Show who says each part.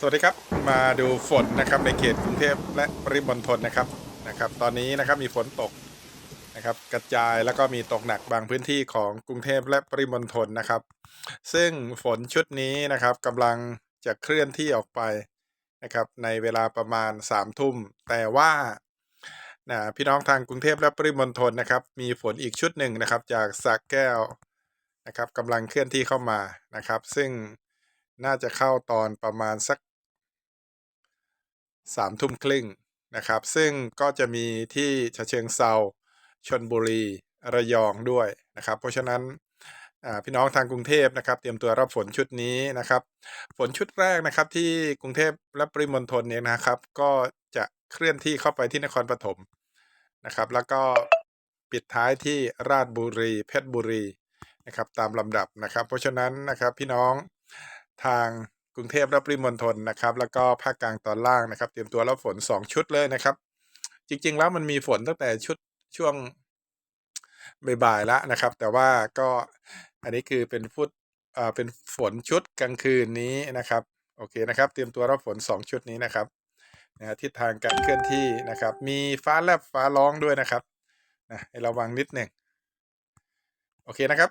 Speaker 1: สวัสดีครับมาดูฝนนะครับในเขตกรุงเทพและปริมณฑลนะครับนะครับตอนนี้นะครับมีฝนตกนะครับกระจายแล้วก็มีตกหนักบางพื้นที่ของกรุงเทพและปริมณฑลนะครับ ซึ่งฝนชุดนี้นะครับกำลังจะเคลื่อนที่ออกไปนะครับในเวลาประมาณ3ามทุ่ม แต่ว่านะพี่น้องทางกรุงเทพและปริมณฑลนะครับมีฝนอีกชุดหนึ่งนะครับจากสระแก้วนะครับกำลังเคลื่อนที่เข้ามานะครับ ซึ่งน่าจะเข้าตอนประมาณสัก สามทุ่มครึ่งนะครับ ซึ่งก็จะมีที่ฉะเชิงเซาชนบุรีระยองด้วยนะครับ เพราะฉะนั้นพี่น้องทางกรุงเทพนะครับ เตรียมตัวรับฝนชุดนี้นะครับ ฝนชุดแรกนะครับที่กรุงเทพและปริมณฑลเนี่ยนะครับ ก็จะเคลื่อนที่เข้าไปที่นครปฐมนะครับ แล้วก็ปิดท้ายที่ราชบุรี เพชรบุรีนะครับ ตามลำดับนะครับ เพราะฉะนั้นนะครับพี่น้องทาง กรุงเทพและปริมณฑลนะครับ แล้วก็ภาคกลางตอนล่างนะครับ เตรียมตัวรับฝน 2 ชุดเลยนะครับ จริง ๆ แล้วมันมีฝนตั้งแต่ชุดช่วงบ่ายๆแล้วนะครับ แต่ว่าก็อันนี้คือเป็นฟุตอ่าเป็นฝนชุดกลางคืนนี้นะครับโอเคนะครับ เตรียมตัวรับฝน 2 ชุดนี้นะครับนะฮะทิศทางการเคลื่อนที่นะครับ มีฟ้าแลบฟ้าร้องด้วยนะครับนะให้ระวังนิดหนึ่งโอเคนะครับ